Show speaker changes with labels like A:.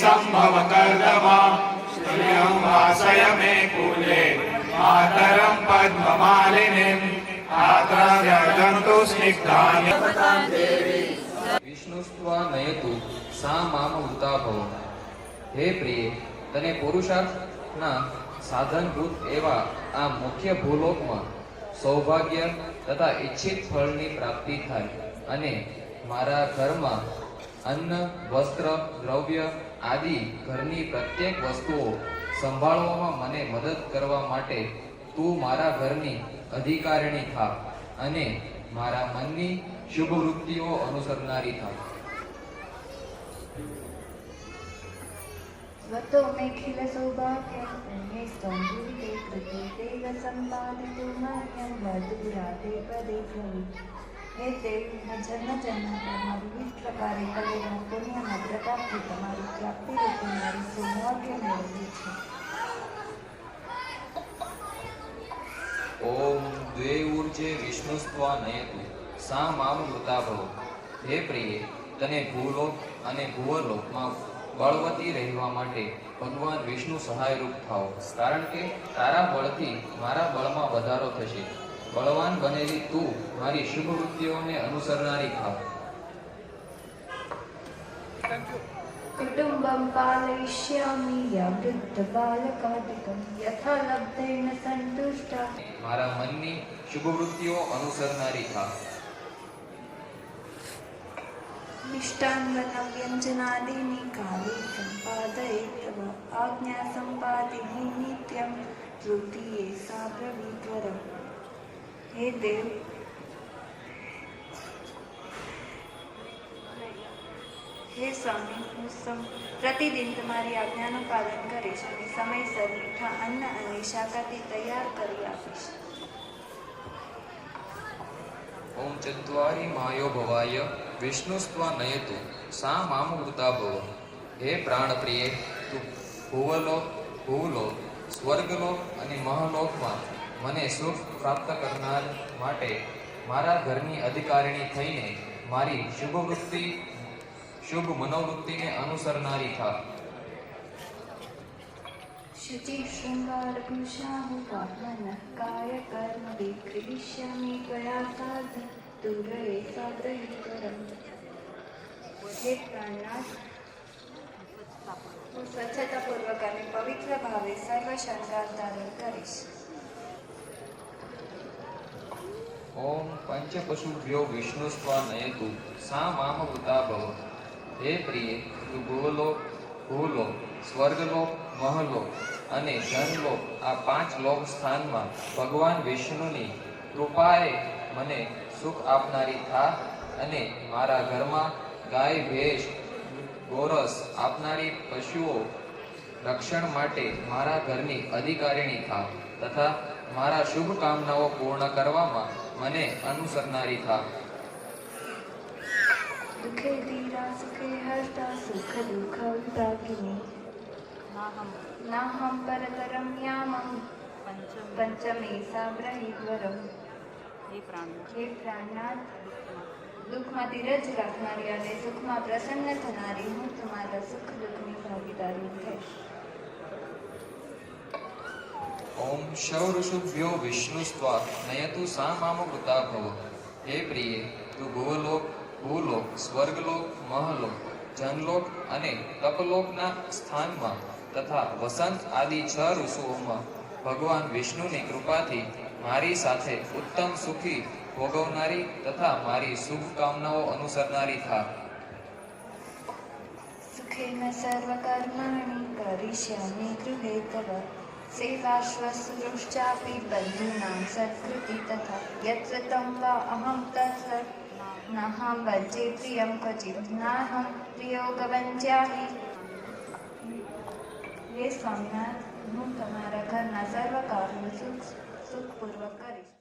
A: सम्भव कर्दमा श्रियं वासय मे कूले मातरं पद्ममालिनीम् आद्राव्यजन्तु स्निग्धानि
B: વિષ્ણુસ્વા નયતુ સા મામ ઉતાભવ હે પ્રિય તને પુરુષાર્થના સાધનભૂત એવા આ મુખ્ય ભૂલોકમાં સૌભાગ્ય તથા ઈચ્છિત ફળની પ્રાપ્તિ થાય અને મારા ઘરમાં અન્ન વસ્ત્ર દ્રવ્ય આદિ ઘરની પ્રત્યેક વસ્તુઓ સંભાળવામાં મને મદદ કરવા માટે તું મારા ઘરની અધિકારીણી થા અને મારા મનની શુભ વૃત્તિઓ અનુસરનારી થા
C: स्वतो मेखिलसौभाग्यं पुण्यस्त्वं जीविते कृते तेन सम्पादितुं मह्यं मधुराते पदे भवि હે દેવ જન્મ જન્માંતરમાં વિવિધ પ્રકારે કરેલા પુણ્યના પ્રતાપથી તમારી પ્રાપ્તિ રૂપે મારી સૌભાગ્ય મેળવી છે.
B: ઓમ દ્વે ઉર્જે વિષ્ણુસ્ત્વા નયતુ સા મામ મૃતાભવ હે પ્રિય, તને ભૂલોક અને ભુવલોકમાં બળવતી રહેવા માટે ભગવાન વિષ્ણુ સહાયરૂપ થાઓ. કારણ કે તારા બળથી મારા બળમાં વધારો થશે. બળવાન બનેલી તું મારી શુભ વૃત્તિઓને અનુસરનારી ભાવ
C: કુટુંબમ પાલયિષ્યામિ યવૃદ્ધ બાલકાદિકમ યથા લબ્ધેન સંતુષ્ટા.
B: મારા મનની શુભ વૃત્તિઓ અનુસરનારી થાવ
C: મિષ્ટાંગના વ્યંજનાદિની કાલે સંપાદયે આજ્ઞા સંપાદિ નિત્યમ ધૃતિએ સા પ્રવિત્વરમ देव હે સ્વામી હું પ્રતિદિન તમારી આજ્ઞાનું પાલન કરીશ અને સમયસર મીઠા અન્ન અને શાકાથી તૈયાર કરી આપીશ
B: ઓમ ચત્વારી માયો ભવાય વિષ્ણુસ્ત્વા નયતુ સા મામૃતા ભવ હે પ્રાણ પ્રિય તું ભુવલોક ભૂલોક સ્વર્ગલોક અને મહાલોકમાં મને સુખ પ્રાપ્ત કરનાર માટે મારા ઘરની અધિકારીણી થઈને મારી શુભ વૃત્તિ શુભ મનોવૃત્તિને અનુસરનારી થા
C: शुचि शृङ्गारभूषाहुवामनः कायकर्म विक्रीडिष्यामि त्वया साध दूरये साधयितरम् હે પ્રાણનાથ હું સ્વચ્છતાપૂર્વક અને પવિત્ર ભાવે સર્વ શણગાર ધારણ કરીશ
B: ઓમ પંચપશુભ્યો વિષ્ણુસ્વા સ્વાનયતુ સા મામ વૃતા ભવ. હે પ્રિય તું ભૂલોક ભૂલોક સ્વર્ગલોક, મહલોક અને જનલોક, આ પાંચ લોક સ્થાનમાં ભગવાન વિષ્ણુની કૃપાએ મને સુખ આપનારી થા અને મારા ઘરમાં ગાય, ભેંસ, ગોરસ આપનારી પશુઓ રક્ષણ માટે મારા ઘરની અધિકારીણી થા તથા મારા શુભકામનાઓ પૂર્ણ કરવામાં મને અનુસરનારી થા
C: દુઃખે ધીરા સુખે હર્તા સુખ દુઃખ વિભાગિની નાહમ પરતરમ યામમ પંચમે સાબ્રહીવરમ
D: હે પ્રાણનાથ
C: હે પ્રાણનાથ. દુઃખમાં ધીરજ રાખનારી અને સુખમાં પ્રસન્ન થનારી હું તમારા સુખ દુઃખની ભાગીદારી થઈશ.
B: ઓમ શૌરશુભ્યો વિષ્ણુસ્વા નયતુ સામામૃતા ભવ હે પ્રિય, તું ભુવલોક, ભૂલોક, સ્વર્ગલોક, મહલોક, જનલોક અને તપલોકના સ્થાનમાં તથા વસંત આદિ છ ઋષુઓમાં ભગવાન વિષ્ણુની કૃપાથી મારી સાથે ઉત્તમ સુખી ભોગવનારી તથા મારી શુભકામનાઓ અનુસરનારી થા
C: સુખેન સર્વકર્માણિ કરિષ્યામિ ગૃહે તવ સેવાશ્વસૃશ્ચાપि બંધૂનાં સત્કૃતિ તથા યત્રતમ વા અહમ અહં તત્ર નાહં વજ્જે પ્રિયમ ક્વચિત નાહમ પ્રિયો ગવંચ્યામિ હે સ્વામિનાથ હું તમારા ઘરના સર્વ કાર્યો સુખ સુખપૂર્વક કરીશ